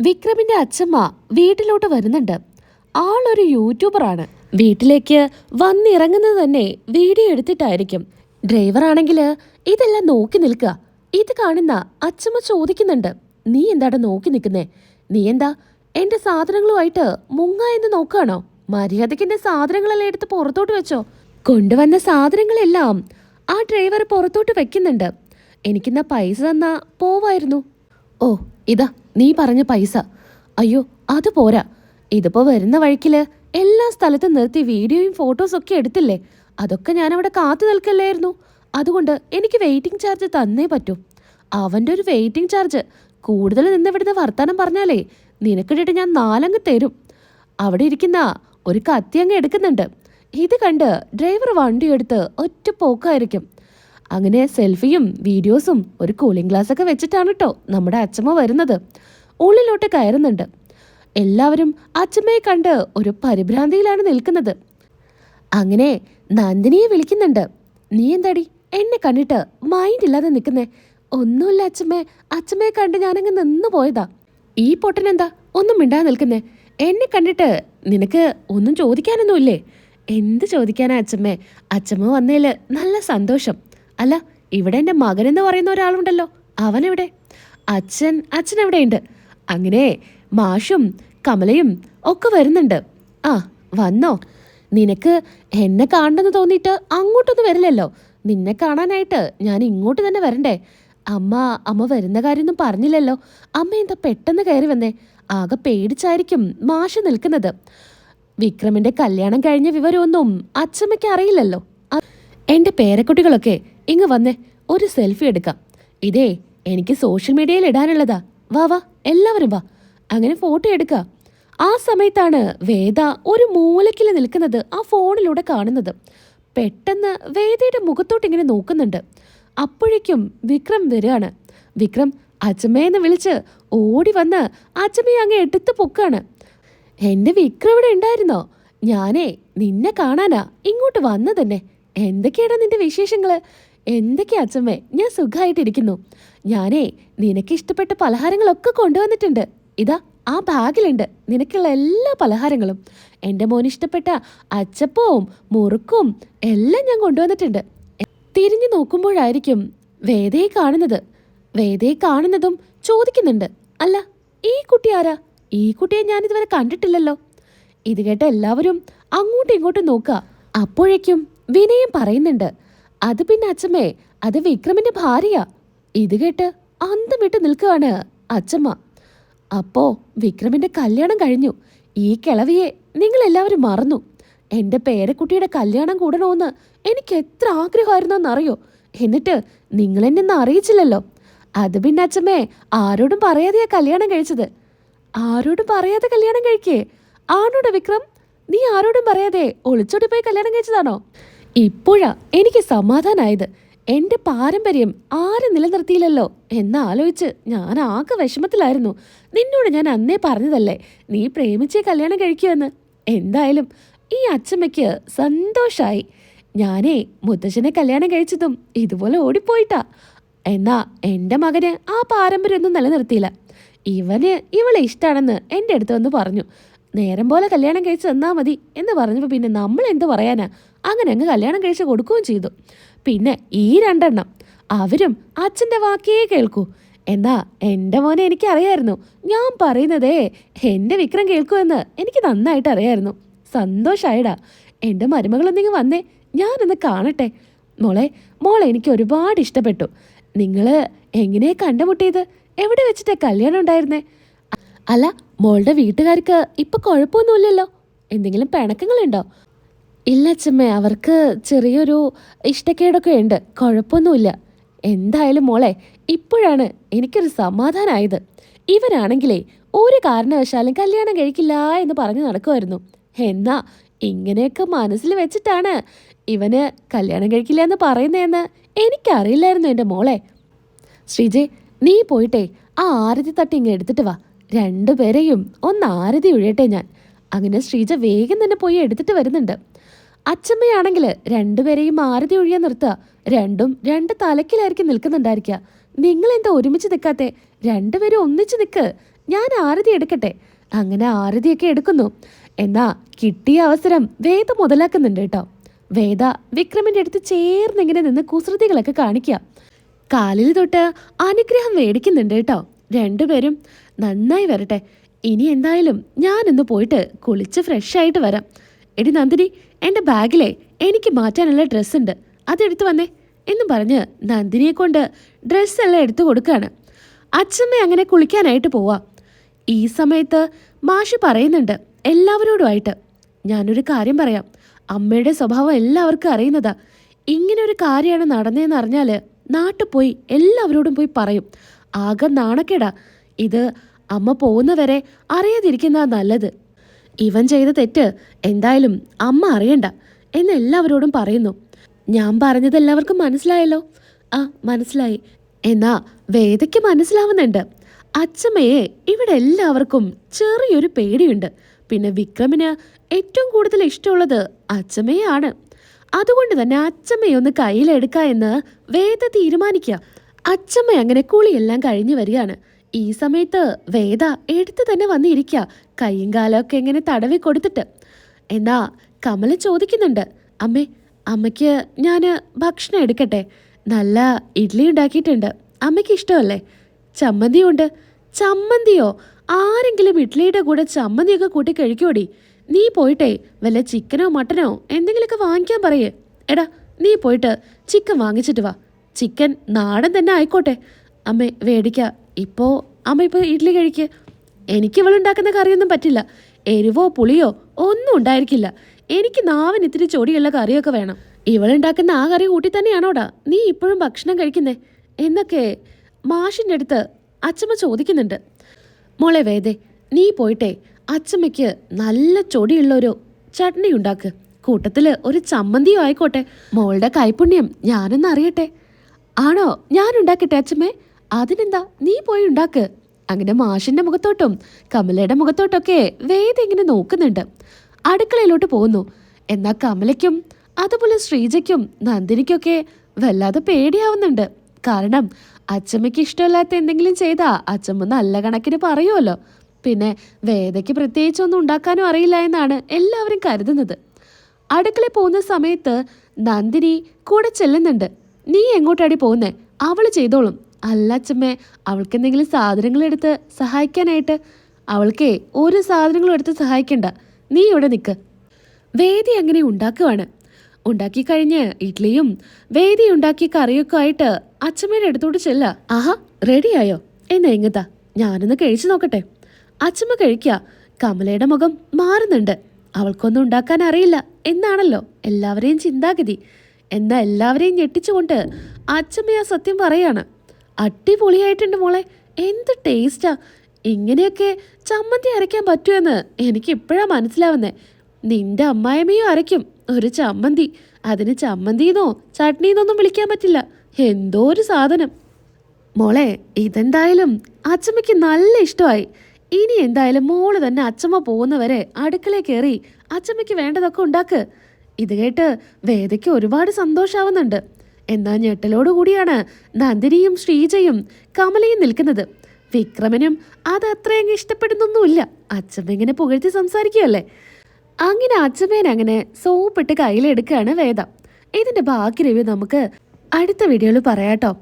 വിക്രമിന്റെ അച്ഛമ്മ വീട്ടിലോട്ട് വരുന്നുണ്ട്. ആളൊരു യൂട്യൂബറാണ് വീട്ടിലേക്ക് വന്നിറങ്ങുന്നത് തന്നെ വീഡിയോ എടുത്തിട്ടായിരിക്കും. ഡ്രൈവറാണെങ്കിൽ ഇതെല്ലാം നോക്കി നിൽക്കുക ഇത് കാണുന്ന അച്ഛമ്മ ചോദിക്കുന്നുണ്ട് നീ എന്താണ് നോക്കി നിൽക്കുന്നേ? നീ എന്താ എന്റെ സാധനങ്ങളുമായിട്ട് മുങ്ങ എന്ന് നോക്കുകയാണോ? മര്യാദയ്ക്ക് എന്റെ സാധനങ്ങളെല്ലാം എടുത്ത് പുറത്തോട്ട് വെച്ചോ. കൊണ്ടുവന്ന സാധനങ്ങളെല്ലാം ആ ഡ്രൈവർ പുറത്തോട്ട് വെക്കുന്നുണ്ട്. എനിക്കിന്ന പൈസ തന്നാ പോവായിരുന്നു. ഓ ഇതാ. നീ പറഞ്ഞ പൈസ. അയ്യോ അത് പോരാ. ഇതിപ്പോ വരുന്ന വഴിക്കിൽ എല്ലാ സ്ഥലത്തും നിർത്തി വീഡിയോയും ഫോട്ടോസൊക്കെ എടുത്തില്ലേ? അതൊക്കെ ഞാൻ അവിടെ കാത്തു നിൽക്കല്ലായിരുന്നു. അതുകൊണ്ട് എനിക്ക് വെയിറ്റിംഗ് ചാർജ് തന്നേ പറ്റൂ. അവന്റെ ഒരു വെയിറ്റിംഗ് ചാർജ് കൂടുതൽ നിന്ന് ഇവിടുന്ന് വർത്താനം പറഞ്ഞാലേ നിനക്കിട്ടിട്ട് ഞാൻ നാലങ്ങ് തരും. അവിടെ ഇരിക്കുന്ന ഒരു കത്തി അങ്ങ് എടുക്കുന്നുണ്ട്. ഇത് കണ്ട് ഡ്രൈവർ വണ്ടി എടുത്ത് ഒറ്റ പോക്കായിരിക്കും. അങ്ങനെ സെൽഫിയും വീഡിയോസും ഒരു കൂളിംഗ് ഗ്ലാസ് ഒക്കെ വെച്ചിട്ടാണ് കേട്ടോ നമ്മുടെ അച്ഛമ്മ വരുന്നത്. ഉള്ളിലോട്ട് കയറുന്നുണ്ട്. എല്ലാവരും അച്ഛമ്മയെ കണ്ട് ഒരു പരിഭ്രാന്തിയിലാണ് നിൽക്കുന്നത്. അങ്ങനെ നന്ദിനിയെ വിളിക്കുന്നുണ്ട്. നീ എന്താടി? എന്നെ കണ്ടിട്ട് മൈൻഡ് ഇല്ലാതെ നിൽക്കുന്നേ. ഒന്നുമില്ല അച്ഛമ്മേ അച്ഛമ്മയെ കണ്ട് ഞാനങ്ങ് നിന്ന് പോയതാ. ഈ പൊട്ടനെന്താ? ഒന്നും മിണ്ടാതെ നിൽക്കുന്നേ. എന്നെ കണ്ടിട്ട് നിനക്ക് ഒന്നും ചോദിക്കാനൊന്നുമില്ലേ? എന്ത് ചോദിക്കാനാ അച്ഛമ്മേ അച്ഛമ്മ വന്നതിൽ നല്ല സന്തോഷം. അല്ല ഇവിടെ എന്റെ എന്ന് പറയുന്ന ഒരാളുണ്ടല്ലോ. അവനെവിടെ? അച്ഛൻ അച്ഛൻ എവിടെയുണ്ട്? അങ്ങനെ മാഷും കമലയും ഒക്കെ വരുന്നുണ്ട്. ആ വന്നോ. നിനക്ക് എന്നെ കാണണമെന്ന് തോന്നിയിട്ട് അങ്ങോട്ടൊന്നും വരില്ലല്ലോ. നിന്നെ കാണാനായിട്ട് ഞാൻ ഇങ്ങോട്ട് തന്നെ വരണ്ടേ. അമ്മ അമ്മ വരുന്ന കാര്യമൊന്നും പറഞ്ഞില്ലല്ലോ. അമ്മ എന്താ പെട്ടെന്ന് കയറി വന്നേ? ആകെ പേടിച്ചായിരിക്കും മാഷ് നിൽക്കുന്നത്. വിക്രമിന്റെ കല്യാണം കഴിഞ്ഞ വിവരമൊന്നും അച്ഛമ്മയ്ക്ക് അറിയില്ലല്ലോ. എന്റെ പേരക്കുട്ടികളൊക്കെ ഇങ്ങ് വന്നേ ഒരു സെൽഫി എടുക്കാം. ഇതേ എനിക്ക് സോഷ്യൽ മീഡിയയിൽ ഇടാനുള്ളതാ. വാ വാ എല്ലാവരും വാ. അങ്ങനെ ഫോട്ടോ എടുക്കാം. ആ സമയത്താണ് വേദ ഒരു മൂലക്കിൽ നിൽക്കുന്നത് ആ ഫോണിലൂടെ കാണുന്നത്. പെട്ടെന്ന് വേദയുടെ മുഖത്തോട്ട് ഇങ്ങനെ നോക്കുന്നുണ്ട്. അപ്പോഴേക്കും വിക്രം വരികയാണ്. വിക്രം അച്ചമ്മയെന്ന് വിളിച്ച് ഓടി വന്ന് അച്ചമ്മയെ അങ്ങ് എടുത്ത് പൊക്കാണ്. എന്റെ വിക്രം ഇവിടെ ഉണ്ടായിരുന്നോ? ഞാനേ നിന്നെ കാണാനാ. ഇങ്ങോട്ട് വന്നതന്നെ. എന്തൊക്കെയാണ് നിന്റെ വിശേഷങ്ങൾ? എന്തൊക്കെയാ അച്ഛമ്മേ ഞാൻ സുഖമായിട്ടിരിക്കുന്നു ഞാനേ നിനക്ക് ഇഷ്ടപ്പെട്ട പലഹാരങ്ങളൊക്കെ കൊണ്ടുവന്നിട്ടുണ്ട്. ഇതാ ആ ബാഗിലുണ്ട്. നിനക്കുള്ള എല്ലാ പലഹാരങ്ങളും. എന്റെ മോൻ ഇഷ്ടപ്പെട്ട അച്ചപ്പവും മുറുക്കും എല്ലാം ഞാൻ കൊണ്ടുവന്നിട്ടുണ്ട്. തിരിഞ്ഞു നോക്കുമ്പോഴായിരിക്കും വേദയെ കാണുന്നത്. വേദയെ കാണുന്നതും ചോദിക്കുന്നുണ്ട്. അല്ല ഈ കുട്ടി ആരാ? ഈ കുട്ടിയെ ഞാൻ ഇതുവരെ കണ്ടിട്ടില്ലല്ലോ. ഇത് കേട്ട എല്ലാവരും അങ്ങോട്ടും ഇങ്ങോട്ടും നോക്കുക. അപ്പോഴേക്കും വിനയം പറയുന്നുണ്ട്. അത് പിന്നെ അച്ഛമ്മേ അത് വിക്രമിന്റെ ഭാര്യ ഇത് കേട്ട് അന്തം വിട്ട് നിൽക്കുകയാണ് അച്ഛമ്മ അപ്പോ വിക്രമിന്റെ കല്യാണം കഴിഞ്ഞു. ഈ കിളവിയെ നിങ്ങൾ എല്ലാവരും മറന്നു. എന്റെ പേരക്കുട്ടിയുടെ കല്യാണം കൂടണമെന്ന് എനിക്ക് എത്ര ആഗ്രഹമായിരുന്നെന്നറിയോ? എന്നിട്ട് നിങ്ങൾ എന്നെ ഒന്ന് അറിയിച്ചില്ലല്ലോ. അത് പിന്നെ അച്ഛമ്മേ ആരോടും പറയാതെയാ കല്യാണം കഴിച്ചത്. ആരോടും പറയാതെ കല്യാണം കഴിക്കേ? ആണോടെ വിക്രം? നീ ആരോടും പറയാതെ ഒളിച്ചോടി പോയി കല്യാണം കഴിച്ചതാണോ? ഇപ്പോഴാ എനിക്ക് സമാധാനായത്. എന്റെ പാരമ്പര്യം ആരും നിലനിർത്തിയില്ലല്ലോ? എന്നാലോചിച്ച് ഞാൻ ആകെ വിഷമത്തിലായിരുന്നു. നിന്നോട് ഞാൻ അന്നേ പറഞ്ഞതല്ലേ നീ പ്രേമിച്ചേ കല്യാണം കഴിക്കുമെന്ന് എന്തായാലും ഈ അച്ഛമ്മയ്ക്ക് സന്തോഷായി. ഞാനേ മുത്തശ്ശനെ കല്യാണം കഴിച്ചതും ഇതുപോലെ ഓടിപ്പോയിട്ടാ. എന്നാ എന്റെ മകന് ആ പാരമ്പര്യമൊന്നും നിലനിർത്തിയില്ല. ഇവന് ഇവളെ ഇഷ്ടമാണെന്ന് എന്റെ അടുത്ത് വന്ന് പറഞ്ഞു. നേരം പോലെ കല്യാണം കഴിച്ച് തന്നാൽ മതി എന്ന് പറഞ്ഞപ്പോൾ പിന്നെ നമ്മൾ എന്ത് പറയാനാ? അങ്ങനെ അങ്ങ് കല്യാണം കഴിച്ച് കൊടുക്കുകയും ചെയ്തു. പിന്നെ ഈ രണ്ടെണ്ണം അവരും അച്ഛന്റെ വാക്കേ കേൾക്കൂ. എന്നാ എന്റെ മോനെ എനിക്കറിയായിരുന്നു. ഞാൻ പറയുന്നതേ എന്റെ വിക്രം കേൾക്കൂ എന്ന് എനിക്ക് നന്നായിട്ട് അറിയായിരുന്നു. സന്തോഷായിടാ. എന്റെ മരുമകളൊന്നിങ്ങ് വന്നേ ഞാനൊന്ന് കാണട്ടെ. മോളെ മോളെ എനിക്ക് ഒരുപാട് ഇഷ്ടപ്പെട്ടു. നിങ്ങൾ എങ്ങനെയാ കണ്ടുമുട്ടിയത്? എവിടെ വെച്ചിട്ടാ കല്യാണം ഉണ്ടായിരുന്നേ? അല്ല മോളുടെ വീട്ടുകാർക്ക് ഇപ്പൊ കുഴപ്പമൊന്നുമില്ലല്ലോ എന്തെങ്കിലും പിണക്കങ്ങളുണ്ടോ? ഇല്ല അച്ഛമ്മേ അവർക്ക് ചെറിയൊരു ഇഷ്ടക്കേടൊക്കെ ഉണ്ട്. കുഴപ്പമൊന്നുമില്ല എന്തായാലും മോളെ ഇപ്പോഴാണ് എനിക്കൊരു സമാധാനമായത് ഇവരാണെങ്കിലേ ഒരു കാരണവശാലും കല്യാണം കഴിക്കില്ല എന്ന് പറഞ്ഞു നടക്കുമായിരുന്നു. എന്നാ ഇങ്ങനെയൊക്കെ മനസ്സിൽ വെച്ചിട്ടാണ് ഇവന് കല്യാണം കഴിക്കില്ല എന്ന് പറയുന്നതെന്ന് എനിക്കറിയില്ലായിരുന്നു എന്റെ മോളെ. ശ്രീജെ നീ പോയിട്ടേ ആ ആരതി തട്ടി ഇങ്ങ് എടുത്തിട്ട് വാ. രണ്ടുപേരെയും ഒന്ന് ആരതി ഒഴിയട്ടെ ഞാൻ. അങ്ങനെ ശ്രീജ വേഗം തന്നെ പോയി എടുത്തിട്ട് വരുന്നുണ്ട്. അച്ചമ്മയാണെങ്കിൽ രണ്ടുപേരെയും ആരതി ഒഴിയാൻ നിർത്തുക. രണ്ടും രണ്ട് തലക്കിലായിരിക്കും നിൽക്കുന്നുണ്ടായിരിക്കുക. നിങ്ങൾ എന്താ ഒരുമിച്ച് നിൽക്കാത്തെ? രണ്ടുപേരും ഒന്നിച്ച് നിൽക്ക് ഞാൻ ആരതി എടുക്കട്ടെ. അങ്ങനെ ആരതിയൊക്കെ എടുക്കുന്നു. എന്നാ കിട്ടിയ അവസരം വേദ മുതലാക്കുന്നുണ്ട് കേട്ടോ. വേദ വിക്രമിന്റെ അടുത്ത് ചേർന്നിങ്ങനെ നിന്ന് കുസൃതികളൊക്കെ കാണിക്കുക. കാലിൽ തൊട്ട് അനുഗ്രഹം മേടിക്കുന്നുണ്ട് കേട്ടോ. രണ്ടുപേരും നന്നായി വരട്ടെ. ഇനി എന്തായാലും ഞാനൊന്ന് പോയിട്ട് കുളിച്ച് ഫ്രഷ് ആയിട്ട് വരാം. എടി നന്ദിനി എന്റെ ബാഗിലെ എനിക്ക് മാറ്റാനുള്ള ഡ്രസ്സ് ഉണ്ട്. അതെടുത്ത് വന്നേ. എന്നും പറഞ്ഞ് നന്ദിനിയെ കൊണ്ട് ഡ്രസ്സെല്ലാം എടുത്തു കൊടുക്കുകയാണ് അച്ഛമ്മ അങ്ങനെ കുളിക്കാനായിട്ട് പോവാ. ഈ സമയത്ത് മാഷി പറയുന്നുണ്ട് എല്ലാവരോടുമായിട്ട്. ഞാനൊരു കാര്യം പറയാം. അമ്മയുടെ സ്വഭാവം എല്ലാവർക്കും അറിയുന്നതാ. ഇങ്ങനെ ഒരു കാര്യമാണ് നടന്നതെന്ന് അറിഞ്ഞാൽ നാട്ടിൽ പോയി എല്ലാവരോടും പോയി പറയും. ആകെ നാണക്കേടാ. ഇത് അമ്മ പോകുന്നവരെ അറിയാതിരിക്കുന്നതാ നല്ലത്. ഇവൻ ചെയ്ത തെറ്റ് എന്തായാലും അമ്മ അറിയണ്ട എന്ന് എല്ലാവരോടും പറയുന്നു. ഞാൻ പറഞ്ഞത് എല്ലാവർക്കും മനസ്സിലായല്ലോ. ആ മനസ്സിലായി. എന്നാ വേദയ്ക്ക് മനസ്സിലാവുന്നുണ്ട്. അച്ഛമ്മയെ ഇവിടെ എല്ലാവർക്കും ചെറിയൊരു പേടിയുണ്ട്. പിന്നെ വിക്രമിന് ഏറ്റവും കൂടുതൽ ഇഷ്ടമുള്ളത് അച്ഛമ്മയാണ് അതുകൊണ്ട് തന്നെ അച്ഛമ്മയെ ഒന്ന് കയ്യിലെടുക്ക എന്ന് വേദ തീരുമാനിക്കുക. അച്ഛമ്മ അങ്ങനെ കുളിയെല്ലാം കഴിഞ്ഞു വരികയാണ്. ഈ സമയത്ത് വേദ എടുത്തു തന്നെ വന്നിരിക്കുക കയ്യും കാലമൊക്കെ എങ്ങനെ തടവി കൊടുത്തിട്ട്. എന്നാ കമല ചോദിക്കുന്നുണ്ട്. അമ്മേ അമ്മയ്ക്ക് ഞാൻ ഭക്ഷണം എടുക്കട്ടെ. നല്ല ഇഡ്ഡലി ഉണ്ടാക്കിയിട്ടുണ്ട്. അമ്മയ്ക്ക് ഇഷ്ടമല്ലേ? ചമ്മന്തിയുണ്ട്. ചമ്മന്തിയോ? ആരെങ്കിലും ഇഡ്ഡലിയുടെ കൂടെ ചമ്മന്തിയൊക്കെ കൂട്ടി കഴിക്കോടി നീ പോയിട്ടേ വല്ല ചിക്കനോ മട്ടനോ എന്തെങ്കിലുമൊക്കെ വാങ്ങിക്കാൻ പറയേ. എടാ നീ പോയിട്ട് ചിക്കൻ വാങ്ങിച്ചിട്ട് വാ. ചിക്കൻ നാടൻ തന്നെ ആയിക്കോട്ടെ. അമ്മേ വേടിക്ക. ഇപ്പോ അമ്മ ഇപ്പോൾ ഇഡ്ഡലി കഴിക്ക്. എനിക്ക് ഇവളുണ്ടാക്കുന്ന കറിയൊന്നും പറ്റില്ല. എരിവോ പുളിയോ ഒന്നും ഉണ്ടായിരിക്കില്ല. എനിക്ക് നാവിന് ഇത്തിരി ചൊടിയുള്ള കറിയൊക്കെ വേണം. ഇവളുണ്ടാക്കുന്ന ആ കറി കൂട്ടി തന്നെയാണോടാ. നീ ഇപ്പോഴും ഭക്ഷണം കഴിക്കുന്നേ. എന്നൊക്കെ മാഷിന്റെ അടുത്ത് അച്ചമ്മ ചോദിക്കുന്നുണ്ട്. മോളെ വേദേ നീ പോയിട്ടേ അച്ചമ്മയ്ക്ക് നല്ല ചൊടിയുള്ള ഒരു ചട്നി ഉണ്ടാക്ക്. കൂട്ടത്തിൽ ഒരു ചമ്മന്തിയോ ആയിക്കോട്ടെ. മോളുടെ കൈപുണ്യം ഞാനൊന്ന് അറിയട്ടെ. ആണോ? ഞാൻ ഉണ്ടാക്കട്ടെ അച്ഛമ്മേ അതിനെന്താ നീ പോയി ഉണ്ടാക്ക്? അങ്ങനെ മാഷിന്റെ മുഖത്തോട്ടും കമലയുടെ മുഖത്തോട്ടൊക്കെ വേദ ഇങ്ങനെ നോക്കുന്നുണ്ട്. അടുക്കളയിലോട്ട് പോകുന്നു. എന്നാ കമലയ്ക്കും അതുപോലെ ശ്രീജയ്ക്കും നന്ദിനിക്കൊക്കെ വല്ലാതെ പേടിയാവുന്നുണ്ട്. കാരണം അച്ചമ്മയ്ക്ക് ഇഷ്ടമില്ലാത്ത എന്തെങ്കിലും ചെയ്താ അച്ചമ്മ നല്ല കണക്കിന് പറയുമല്ലോ പിന്നെ വേദയ്ക്ക് പ്രത്യേകിച്ചൊന്നും ഉണ്ടാക്കാനും അറിയില്ല എന്നാണ് എല്ലാവരും കരുതുന്നത്. അടുക്കളയിൽ പോകുന്ന സമയത്ത് നന്ദിനി കൂടെ ചെല്ലുന്നുണ്ട്. നീ എങ്ങോട്ടാടി പോകുന്നേ? അവൾ ചെയ്തോളും. അല്ല അച്ഛമ്മേ അവൾക്ക് എന്തെങ്കിലും സാധനങ്ങൾ എടുത്ത് സഹായിക്കാനായിട്ട്. അവൾക്കേ ഒരു സാധനങ്ങളും എടുത്ത് സഹായിക്കണ്ട. നീ ഇവിടെ നിൽക്ക് വേദി അങ്ങനെ ഉണ്ടാക്കുവാണ്. ഉണ്ടാക്കി കഴിഞ്ഞ് ഇഡ്ഡലിയും വേദി ഉണ്ടാക്കിയ കറിയൊക്കെ ആയിട്ട് അച്ഛമ്മയുടെ അടുത്തോട്ട് ചെല്ല. ആഹാ റെഡിയായോ? എന്നാ എങ്ങത്താ ഞാനൊന്ന് കഴിച്ചു നോക്കട്ടെ. അച്ഛമ്മ കഴിക്കുക കമലയുടെ മുഖം മാറുന്നുണ്ട്. അവൾക്കൊന്നും ഉണ്ടാക്കാൻ അറിയില്ല. എന്നാണല്ലോ? എല്ലാവരെയും ചിന്താഗതി. എന്നാ എല്ലാവരെയും ഞെട്ടിച്ചുകൊണ്ട് അച്ഛമ്മ ആ സത്യം പറയാണ്. അടിപൊളിയായിട്ടുണ്ട് മോളെ. എന്ത് ടേസ്റ്റാ. ഇങ്ങനെയൊക്കെ ചമ്മന്തി അരയ്ക്കാൻ പറ്റുമെന്ന് എനിക്ക് ഇപ്പോഴാ മനസ്സിലാവുന്നേ. നിന്റെ അമ്മായിമ്മയും അരയ്ക്കും ഒരു ചമ്മന്തി. അതിന് ചമ്മന്തിന്നോ ചട്നിന്നൊന്നും വിളിക്കാൻ പറ്റില്ല. എന്തോ ഒരു സാധനം. മോളെ ഇതെന്തായാലും അച്ചമ്മയ്ക്ക് നല്ല ഇഷ്ടമായി. ഇനി എന്തായാലും മോൾ തന്നെ അച്ചമ്മ പോകുന്നവരെ അടുക്കളയിൽ കയറി അച്ചമ്മയ്ക്ക് വേണ്ടതൊക്കെ ഉണ്ടാക്ക്. ഇത് കേട്ട് വേദയ്ക്ക് ഒരുപാട് സന്തോഷാവുന്നുണ്ട്. എന്നാൽ ഞെട്ടലോടു കൂടിയാണ് നന്ദിനിയും ശ്രീജയും കമലയും നിൽക്കുന്നത്. വിക്രമനും അത് അത്രയങ്ങ് ഇഷ്ടപ്പെടുന്നൊന്നുമില്ല. അച്ചമ്മ ഇങ്ങനെ പുകഴ്ത്തി സംസാരിക്കുകയല്ലേ? അങ്ങനെ അച്ഛമ്മേൻ അങ്ങനെ സോപ്പിട്ട് കയ്യിലെടുക്കുകയാണ് വേദ. ഇതിന്റെ ബാക്കി രവി നമുക്ക് അടുത്ത വീഡിയോയിൽ പറയാട്ടോ.